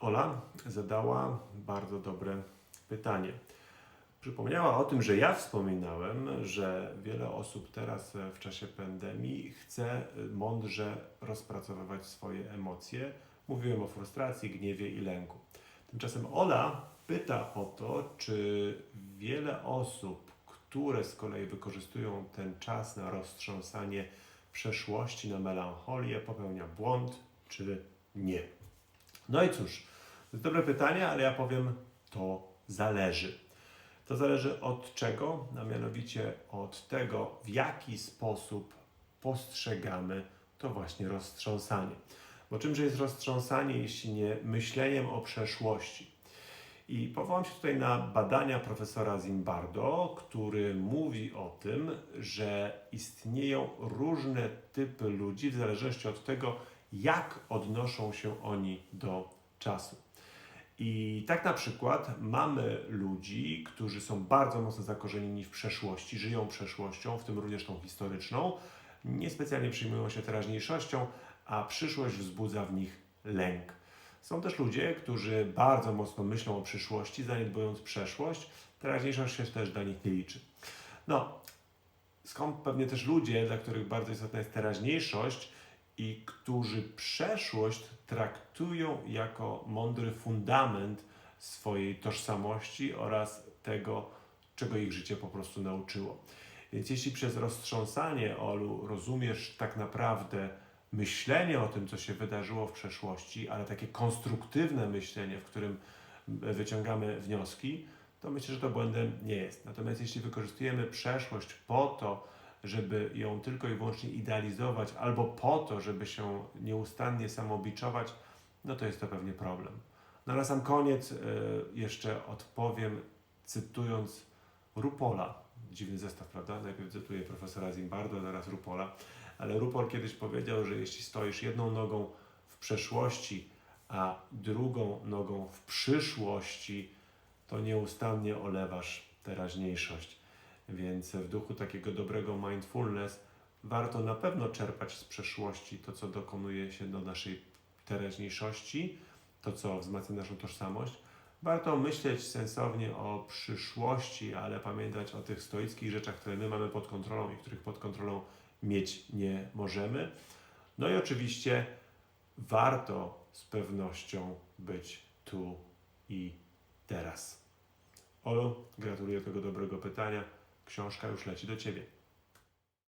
Ola zadała bardzo dobre pytanie. Przypomniała o tym, że ja wspominałem, że wiele osób teraz w czasie pandemii chce e, mądrze rozpracowywać swoje emocje. Mówiłem o frustracji, gniewie i lęku. Tymczasem Ola pyta o to, czy wiele osób, które z kolei wykorzystują ten czas na roztrząsanie przeszłości, na melancholię, popełnia błąd, czy nie. No i cóż, to jest dobre pytanie, ale ja powiem, to zależy. To zależy od czego? A mianowicie od tego, w jaki sposób postrzegamy to właśnie roztrząsanie. Bo czymże jest roztrząsanie, jeśli nie myśleniem o przeszłości? I powołam się tutaj na badania profesora Zimbardo, który mówi o tym, że istnieją różne typy ludzi w zależności od tego, jak odnoszą się oni do czasu. I tak na przykład mamy ludzi, którzy są bardzo mocno zakorzenieni w przeszłości, żyją przeszłością, w tym również tą historyczną, niespecjalnie przejmują się teraźniejszością, a przyszłość wzbudza w nich lęk. Są też ludzie, którzy bardzo mocno myślą o przyszłości, zaniedbując przeszłość, teraźniejszość się też dla nich nie liczy. No, skąd pewnie też ludzie, dla których bardzo istotna jest teraźniejszość i którzy przeszłość traktują jako mądry fundament swojej tożsamości oraz tego, czego ich życie po prostu nauczyło. Więc jeśli przez roztrząsanie, Olu, rozumiesz tak naprawdę myślenie o tym, co się wydarzyło w przeszłości, ale takie konstruktywne myślenie, w którym wyciągamy wnioski, to myślę, że to błędem nie jest. Natomiast jeśli wykorzystujemy przeszłość po to, żeby ją tylko i wyłącznie idealizować, albo po to, żeby się nieustannie samobiczować, no to jest to pewnie problem. No na sam koniec y, jeszcze odpowiem, cytując Rupola. Dziwny zestaw, prawda? Najpierw cytuję profesora Zimbardo, teraz Rupola. Ale Rupol kiedyś powiedział, że jeśli stoisz jedną nogą w przeszłości, a drugą nogą w przyszłości, to nieustannie olewasz teraźniejszość. Więc w duchu takiego dobrego mindfulness warto na pewno czerpać z przeszłości to, co dokonuje się do naszej teraźniejszości, to, co wzmacnia naszą tożsamość. Warto myśleć sensownie o przyszłości, ale pamiętać o tych stoickich rzeczach, które my mamy pod kontrolą i których pod kontrolą mieć nie możemy. No i oczywiście warto z pewnością być tu i teraz. Olu, gratuluję tego dobrego pytania. Książka już leci do Ciebie.